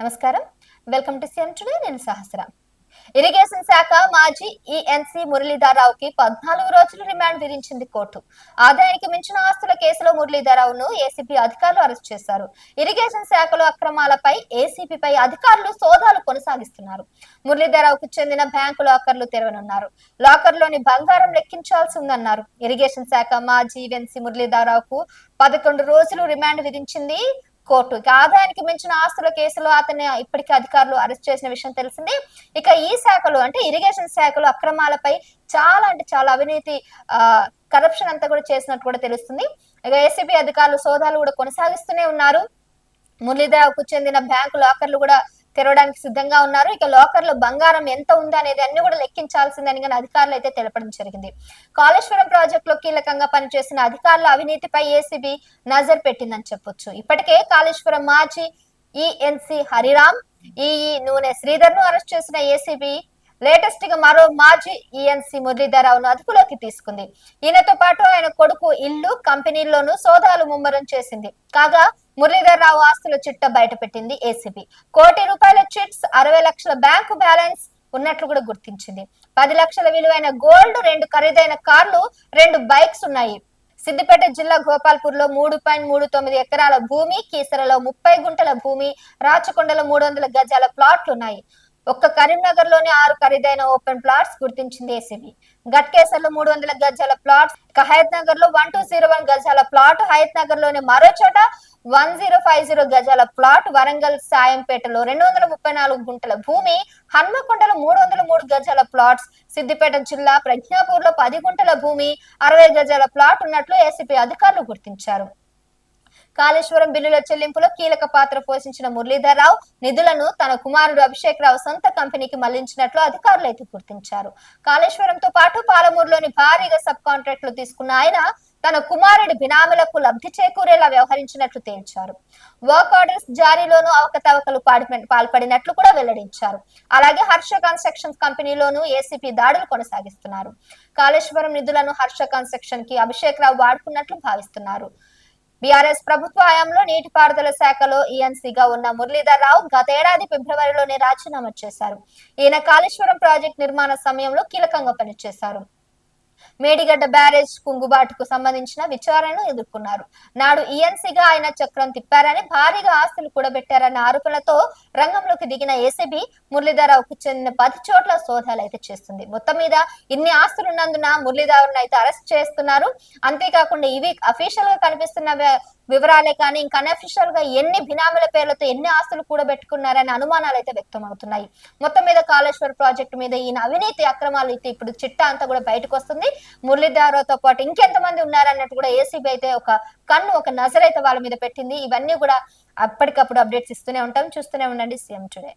నమస్కారం. Welcome to CM today నేను సహస్ర. Irrigation శాఖ మాజీ ఈఎన్సీ మురళీధరరావుకి పద్నాలుగు రోజులు రిమాండ్ విధించింది కోర్టు. ఆదాయానికి మించిన ఆస్తుల కేసులో మురళీధరరావును ఏసీబీ అధికారులు అరెస్ట్ చేశారు. ఇరిగేషన్ శాఖలో అక్రమాలపై ఏసీబీపై అధికారులు సోదాలు కొనసాగిస్తున్నారు. మురళీధరరావుకు చెందిన బ్యాంకు లాకర్లు తెరవనున్నారు. లాకర్లోని బంగారం లెక్కించాల్సి ఉందన్నారు. ఇరిగేషన్ శాఖ మాజీ ఈఎన్సీ మురళీధరరావుకు పదకొండు రోజులు రిమాండ్ విధించింది కోర్టు. ఇక ఆదాయానికి మించిన ఆస్తుల కేసులో అతన్ని ఇప్పటికీ అధికారులు అరెస్ట్ చేసిన విషయం తెలిసింది. ఇక ఈ శాఖలు అంటే ఇరిగేషన్ శాఖలు అక్రమాలపై చాలా అంటే చాలా అవినీతి ఆ కరప్షన్ అంతా కూడా చేసినట్టు కూడా తెలుస్తుంది. ఇక ఏసీబీ అధికారులు సోదాలు కూడా కొనసాగిస్తూనే ఉన్నారు. మురళీధరకు చెందిన బ్యాంకు లాకర్లు కూడా తెరవడానికి సిద్ధంగా ఉన్నారు. ఇక లాకర్లో బంగారం ఎంత ఉంది అనేది అన్ని కూడా లెక్కించాల్సిందని కానీ అధికారులు అయితే తెలపడం జరిగింది. కాళేశ్వరం ప్రాజెక్టులో కీలకంగా పనిచేసిన అధికారుల అవినీతిపై ఏసీబీ నజర్ పెట్టిందని చెప్పొచ్చు. ఇప్పటికే కాళేశ్వరం మాజీ ఈఎన్సి హరిరామ్ ఈఈ నూనె శ్రీధర్ను అరెస్ట్ చేసిన ఏసీబీ లేటెస్ట్గా మరో మాజీ ఈఎన్సీ మురళీధరరావును అదుపులోకి తీసుకుంది. ఈయనతో పాటు ఆయన కొడుకు ఇల్లు కంపెనీల్లోనూ సోదాలు ముమ్మరం చేసింది. కాగా మురళీధరరావు ఆస్తుల చిట్ట బయటపెట్టింది ఏసీబీ కోటి రూపాయల చిట్స్ అరవై లక్షల బ్యాంకు బ్యాలెన్స్ ఉన్నట్లు కూడా గుర్తించింది. పది లక్షల విలువైన గోల్డ్ రెండు ఖరీదైన కార్లు రెండు బైక్స్ ఉన్నాయి. సిద్దిపేట జిల్లా గోపాల్పూర్లో మూడు పాయింట్ మూడు తొమ్మిది ఎకరాల భూమి కీసరలో ముప్పై గుంటల భూమి రాచకొండలో మూడు వందల గజాల ప్లాట్లు ఉన్నాయి. ఒక్క కరీంనగర్లోని ఆరు ఖరీదైన ఓపెన్ ప్లాట్స్ గుర్తించింది ఏసీబీ. గట్కేసర్లో మూడు వందల గజాల ప్లాట్స్ హయత్ నగర్లో వన్ టూ జీరో వన్ గజాల ప్లాట్ హయత్ నగర్లోని మరో చోట వన్ జీరో ఫైవ్ జీరో గజాల ప్లాట్ వరంగల్ సాయంపేటలో రెండు వందల ముప్పై నాలుగు గుంటల భూమి హన్మకొండలో మూడు వందల మూడు గజాల ప్లాట్స్ సిద్దిపేట జిల్లా ప్రజ్ఞాపూర్లో పది గుంటల భూమి అరవై గజాల ప్లాట్ ఉన్నట్లు ఏసీపీ అధికారులు గుర్తించారు. కాళేశ్వరం బిల్లుల చెల్లింపులో కీలక పాత్ర పోషించిన మురళీధర్రావు నిధులను తన కుమారుడు అభిషేక్ రావు సొంత కంపెనీకి మళ్ళించినట్లు అధికారులు అయితే గుర్తించారు. కాళేశ్వరంతో పాటు పాలమూరులోని భారీగా సబ్ కాంట్రాక్టులు తీసుకున్న ఆయన తన కుమారుడి బినామీలకు లబ్ధి చేకూరేలా వ్యవహరించినట్లు తేల్చారు. వర్క్ ఆర్డర్స్ జారీలోనూ అవకతవకలు పాల్పడినట్లు కూడా వెల్లడించారు. అలాగే హర్ష కన్స్ట్రక్షన్స్ కంపెనీలోనూ ఏసీపీ దాడులు కొనసాగిస్తున్నారు. కాళేశ్వరం నిధులను హర్ష కన్స్ట్రక్షన్కి అభిషేక్ రావు వాడుకున్నట్లు భావిస్తున్నారు. బీఆర్ఎస్ ప్రభుత్వ హయాంలో నీటిపారుదల శాఖలో ఈఎన్సీగా ఉన్న మురళీధర్ రావు గతేడాది ఫిబ్రవరిలోనే రాజీనామా చేశారు. ఈయన కాళేశ్వరం ప్రాజెక్ట్ నిర్మాణ సమయంలో కీలకంగా పనిచేశారు. మేడిగడ్డ బ్యారేజ్ కుంగుబాటుకు సంబంధించిన విచారణను ఎదుర్కొన్నారు. నాడు ఈఎన్సీగా ఆయన చక్రం తిప్పారని భారీగా ఆస్తులు కూడబెట్టారన్న ఆరోపణలతో రంగంలోకి దిగిన ఏసీబీ మురళీధరరావుకు చెందిన పది చోట్ల సోదాలు అయితే చేస్తుంది. మొత్తం మీద ఇన్ని ఆస్తులున్నందున మురళీధరను అయితే అరెస్ట్ చేస్తున్నారు. అంతేకాకుండా ఇవి అఫీషియల్గా కనిపిస్తున్న వివరాలే కానీ ఇంకా అన్అఫీషియల్గా ఎన్ని బినామీల పేర్లతో ఎన్ని ఆస్తులు కూడా పెట్టుకున్నారనే అనుమానాలు అయితే వ్యక్తం అవుతున్నాయి మొత్తం మీద కాళేశ్వర్ ప్రాజెక్టు మీద ఈయన అవినీతి అక్రమాలు అయితే ఇప్పుడు చిట్టా అంతా కూడా బయటకు వస్తుంది. మురళీధరరావుతో పాటు ఇంకెంతమంది ఉన్నారన్నట్టు కూడా ఏసీబీ అయితే ఒక కన్ను ఒక నజర్ అయితే వాళ్ళ మీద పెట్టింది. ఇవన్నీ కూడా అప్పటికప్పుడు అప్డేట్స్ ఇస్తూనే ఉంటాం. చూస్తూనే ఉండండి. CM today.